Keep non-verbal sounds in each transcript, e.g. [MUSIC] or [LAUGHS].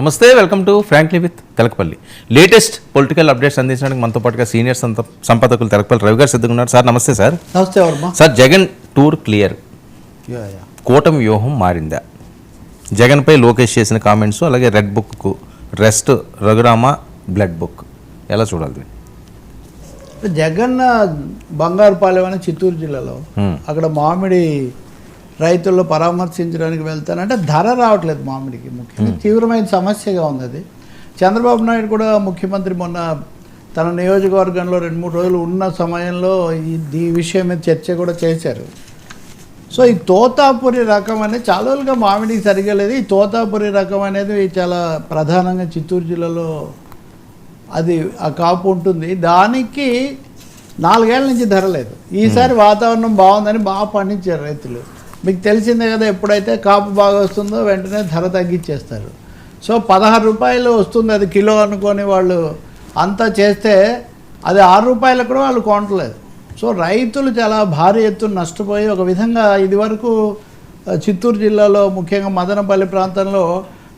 నమస్తే welcome to frankly with Telakapalli. Latest political updates అందించడానికి మనతో పాటుగా సీనియర్ సంపాదకులు తెలకపల్లి రవి గారు సిద్ధంగా ఉన్నారు. సార్ నమస్తే సార్. నమస్తే సార్ జగన్ టూర్ క్లియర్. కూటమి వ్యూహం మారిందా? జగన్పై లోకేష్ చేసిన కామెంట్స్ అలాగే red book rest Raghurama blood book. ఎలా చూడాలి? జగన్ బంగారుపాలెం అనే చిత్తూరు జిల్లాలో. అక్కడ మామిడి రైతుల్లో పరామర్శించడానికి వెళ్తానంటే ధర రావట్లేదు మామిడికి ముఖ్యంగా. తీవ్రమైన సమస్యగా ఉంది అది. చంద్రబాబు నాయుడు కూడా ముఖ్యమంత్రి మొన్న తన నియోజకవర్గంలో రెండు మూడు రోజులు ఉన్న సమయంలో ఈ విషయం మీద చర్చ కూడా చేశారు. సో ఈ తోతాపురి రకం అనేది చాలా రోజులుగా మామిడికి సరిగా లేదు. ఈ తోతాపురి రకం అనేది చాలా ప్రధానంగా చిత్తూరు జిల్లాలో అది ఆ కాపు ఉంటుంది. దానికి నాలుగేళ్ళ నుంచి ధర లేదు. ఈసారి వాతావరణం బాగుందని బాగా పండించారు రైతులు. మీకు తెలిసిందే కదా ఎప్పుడైతే కాపు బాగా వస్తుందో వెంటనే ధర తగ్గించేస్తారు. సో పదహారు రూపాయలు వస్తుంది అది కిలో అనుకొని వాళ్ళు అంతా చేస్తే అది ఆరు రూపాయలకు కూడా వాళ్ళు కొనట్లేదు. సో రైతులు చాలా భారీ ఎత్తున నష్టపోయి ఒక విధంగా ఇదివరకు చిత్తూరు జిల్లాలో ముఖ్యంగా మదనపల్లి ప్రాంతంలో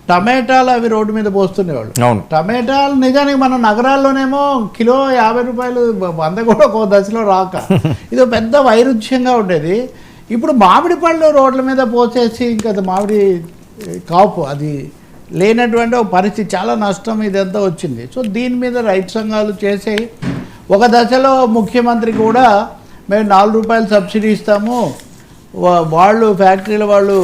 టమాటాలు అవి రోడ్డు మీద పోస్తుండేవాళ్ళు. టమాటాలు నిజానికి మన నగరాల్లోనేమో కిలో యాభై రూపాయలు వంద కూడా ఒక దశలో రాక. [LAUGHS] ఇది పెద్ద వైరుధ్యంగా ఉండేది. ఇప్పుడు మామిడి పళ్ళు రోడ్ల మీద పోసేసి ఇంకా అది మామిడి కాపు అది లేనటువంటి ఒక పరిస్థితి చాలా నష్టం ఇదంతా వచ్చింది. సో దీని మీద రైతు సంఘాలు చేసే ఒక దశలో ముఖ్యమంత్రి కూడా మేము నాలుగు రూపాయలు సబ్సిడీ ఇస్తాము. వాళ్ళు ఫ్యాక్టరీల వాళ్ళు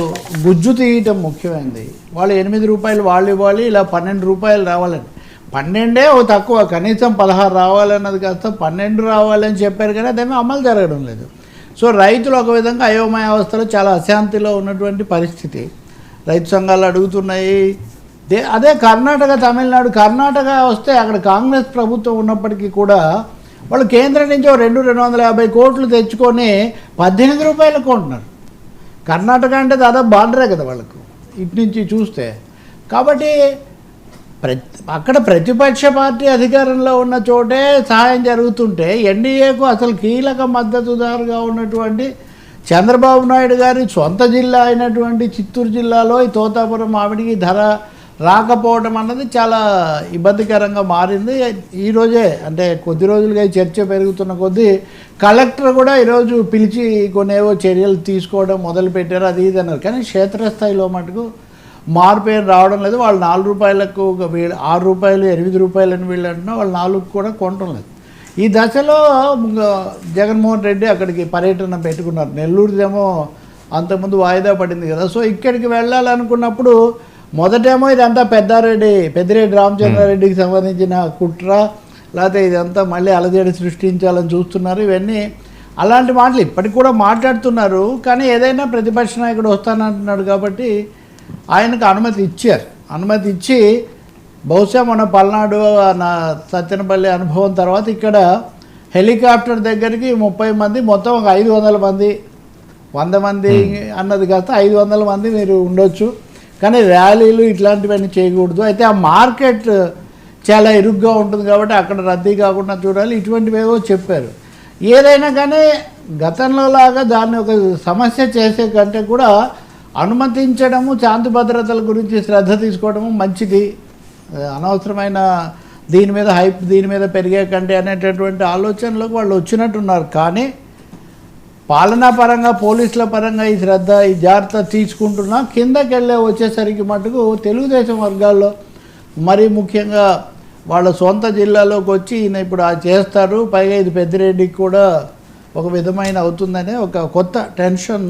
గుజ్జు తీయటం ముఖ్యమైనది. వాళ్ళు ఎనిమిది రూపాయలు వాళ్ళు ఇవ్వాలి ఇలా పన్నెండు రూపాయలు రావాలని. పన్నెండే ఓ తక్కువ కనీసం పదహారు రావాలన్నది కాస్త పన్నెండు రావాలని చెప్పారు కానీ అదేమీ అమలు జరగడం లేదు. సో రైతులు ఒక విధంగా అయోమయ అవస్థలో చాలా అశాంతిలో ఉన్నటువంటి పరిస్థితి. రైతు సంఘాలు అడుగుతున్నాయి. దే అదే కర్ణాటక తమిళనాడు కర్ణాటక వస్తే అక్కడ కాంగ్రెస్ ప్రభుత్వం ఉన్నప్పటికీ కూడా వాళ్ళు కేంద్రం నుంచి రెండు రెండు వందల యాభై కోట్లు తెచ్చుకొని పద్దెనిమిది రూపాయలు కొంటున్నారు. కర్ణాటక అంటే దాదాపు బార్డరే కదా వాళ్ళకు. ఇటు నుంచి చూస్తే. కాబట్టి ప్రతి అక్కడ ప్రతిపక్ష పార్టీ అధికారంలో ఉన్న చోటే సహాయం జరుగుతుంటే ఎన్డీఏకు అసలు కీలక మద్దతుదారుగా ఉన్నటువంటి చంద్రబాబు నాయుడు గారి సొంత జిల్లా అయినటువంటి చిత్తూరు జిల్లాలో ఈ తోతాపురం మామిడికి ధర రాకపోవడం అన్నది చాలా ఇబ్బందికరంగా మారింది. ఈరోజే అంటే కొద్ది రోజులుగా చర్చ పెరుగుతున్న కొద్దీ కలెక్టర్ కూడా ఈరోజు పిలిచి కొనేవో చర్యలు తీసుకోవడం మొదలుపెట్టారు. అది ఇది అన్నారు. కానీ క్షేత్రస్థాయిలో మటుకు మార్పేరు రావడం లేదు. వాళ్ళు నాలుగు రూపాయలకు ఒక వీళ్ళు ఆరు రూపాయలు ఎనిమిది రూపాయలు అని వీళ్ళు అంటున్నా వాళ్ళు నాలుగు కూడా కొనటం లేదు. ఈ దశలో జగన్మోహన్ రెడ్డి అక్కడికి పర్యటన పెట్టుకున్నారు. నెల్లూరుదేమో అంతకుముందు వాయిదా పడింది కదా. సో ఇక్కడికి వెళ్ళాలనుకున్నప్పుడు మొదటేమో ఇదంతా పెద్దారెడ్డి పెద్దిరెడ్డి రామచంద్రారెడ్డికి సంబంధించిన కుట్ర లేకపోతే ఇదంతా మళ్ళీ అలజడి సృష్టించాలని చూస్తున్నారు. ఇవన్నీ అలాంటి మాటలు ఇప్పటికి కూడా మాట్లాడుతున్నారు. కానీ ఏదైనా ప్రతిపక్ష నాయకుడు వస్తానంటున్నాడు కాబట్టి ఆయనకు అనుమతి ఇచ్చారు. అనుమతి ఇచ్చి బహుశా మన పల్నాడు నా సత్యనపల్లి అనుభవం తర్వాత ఇక్కడ హెలికాప్టర్ దగ్గరికి ముప్పై మంది మొత్తం ఒక ఐదు వందల మంది వంద మంది అన్నది కాస్త ఐదు వందల మంది మీరు ఉండొచ్చు. కానీ ర్యాలీలు ఇట్లాంటివన్నీ చేయకూడదు. అయితే ఆ మార్కెట్ చాలా ఇరుగ్గా ఉంటుంది కాబట్టి అక్కడ రద్దీ కాకుండా చూడాలి. ఇటువంటివేవో చెప్పారు. ఏదైనా కానీ గతంలో లాగా దాన్ని ఒక సమస్య చేసే కంటే కూడా అనుమతించడము శాంతి భద్రతల గురించి శ్రద్ధ తీసుకోవడము మంచిది. అనవసరమైన దీని మీద హైప్ దీని మీద పెరిగే కంటే అనేటటువంటి ఆలోచనలకు వాళ్ళు వచ్చినట్టున్నారు. కానీ పాలనా పరంగా పోలీసుల పరంగా ఈ శ్రద్ధ ఈ జాగ్రత్త తీసుకుంటున్నా కిందకి వెళ్ళే వచ్చేసరికి మటుకు తెలుగుదేశం వర్గాల్లో మరీ ముఖ్యంగా వాళ్ళ సొంత జిల్లాలోకి వచ్చి ఈయన ఇప్పుడు ఆ చేస్తారు. పైగా ఇది పెద్దిరెడ్డికి కూడా ఒక విధమైన అవుతుందనే ఒక కొత్త టెన్షన్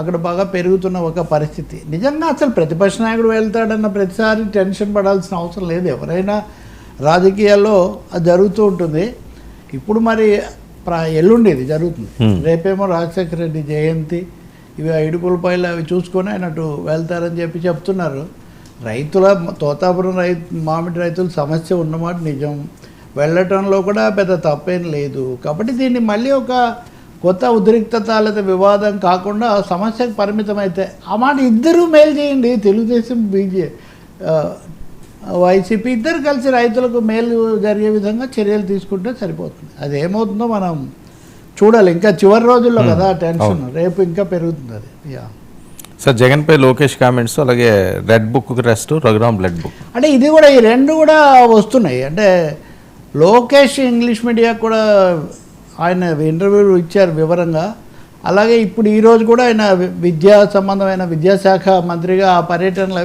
అక్కడ బాగా పెరుగుతున్న ఒక పరిస్థితి. నిజంగా అసలు ప్రతిపక్ష నాయకుడు వెళ్తాడన్న ప్రతిసారి టెన్షన్ పడాల్సిన అవసరం లేదు. ఎవరైనా రాజకీయాల్లో అది జరుగుతూ ఉంటుంది. ఇప్పుడు మరి ప్ర ఎల్లుండి ఇది జరుగుతుంది. రేపేమో రాజశేఖర రెడ్డి జయంతి. ఇవి ఐడుపులపైలు అవి చూసుకొని ఆయన అటు వెళ్తారని చెప్పి చెప్తున్నారు. రైతుల తోతాపురం రైతు మామిడి రైతుల సమస్య ఉన్నమాట నిజం. వెళ్ళటంలో కూడా పెద్ద తప్పేం లేదు. కాబట్టి దీన్ని మళ్ళీ ఒక కొత్త ఉద్రిక్తత లేదా వివాదం కాకుండా సమస్యకు పరిమితం అయితే ఆ మాట ఇద్దరూ మేలు చేయండి. తెలుగుదేశం బీజే వైసీపీ ఇద్దరు కలిసి రైతులకు మేలు జరిగే విధంగా చర్యలు తీసుకుంటే సరిపోతుంది. అది ఏమవుతుందో మనం చూడాలి. ఇంకా చివరి రోజుల్లో కదా టెన్షన్. రేపు ఇంకా పెరుగుతుంది అది. యా. సార్ జగన్పై లోకేష్ కామెంట్స్ అలాగే red book rest Raghuram blood book. అంటే ఇది కూడా ఈ రెండు కూడా వస్తున్నాయి. అంటే లోకేష్ ఇంగ్లీష్ మీడియా కూడా ఆయన ఇంటర్వ్యూలు ఇచ్చారు వివరంగా. అలాగే ఇప్పుడు ఈరోజు కూడా ఆయన విద్యా సంబంధమైన విద్యాశాఖ మంత్రిగా ఆ పర్యటనలు